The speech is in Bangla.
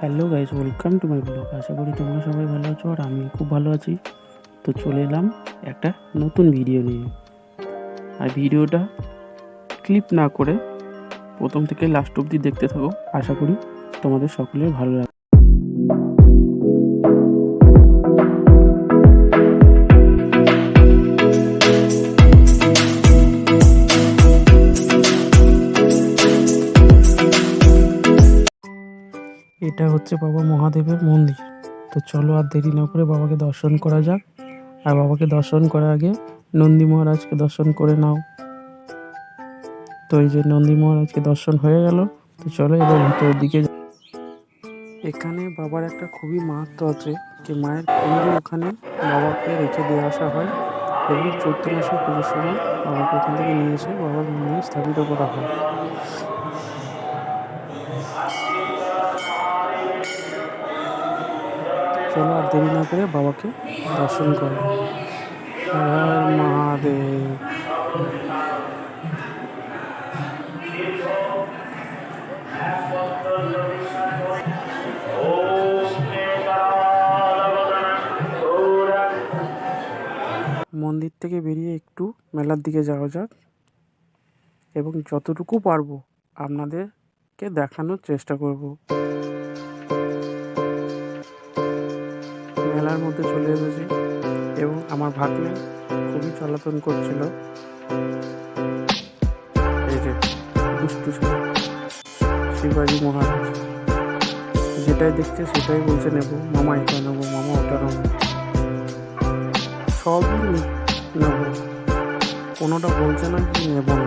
Hello guys welcome to my blog আশা করি তোমরা সবাই ভালো আছো আর আমি খুব ভালো আছি। তো চলে এলাম একটা নতুন ভিডিও নিয়ে। আর ভিডিওটা ক্লিপ না করে প্রথম থেকে লাস্ট অবধি দেখতে থাকো। আশা করি তোমাদের সকলের ভালো লাগবে। এটা হচ্ছে বাবা মহাদেবের মন্দির। তো চলো আর দেরি না করে বাবাকে দর্শন করা যাক। আর বাবাকে দর্শন করার আগে নন্দী মহারাজকে দর্শন করে নাও। তো এই যে নন্দী মহারাজকে দর্শন হয়ে গেল। তো চলো এবার ভিতরের দিকে। এখানে বাবার একটা খুবই মাহাত্ম আছে যে মায়ের কুঞ্জ ওখানে বাবাকে রেখে দিয়ে আসা হয়। এবং চৈত্র মাসের পুজোর সময় বাবাকে এখান থেকে নিয়ে এসে বাবার মন্দিরে স্থাপিত করা হয়। চলো আর দেরি না করে বাবাকে দর্শন করো হর মহাদেব। মন্দির থেকে বেরিয়ে একটু মেলার দিকে যাওয়া যাক এবং যতটুকু পারব আপনাদেরকে দেখানোর চেষ্টা করব। মেলার মধ্যে চলে এসেছি এবং আমার ভাগ্নে খুবই চলাচল করছিল। এই যে দুষ্টু ছেলে, শিবাজি মহারাজ। যেটাই দেখছে সেটাই বলছে নেব মামা এটা নেব মামা ওটা নেব। সবই নেব। কোনোটা বলছে না কি নেব না।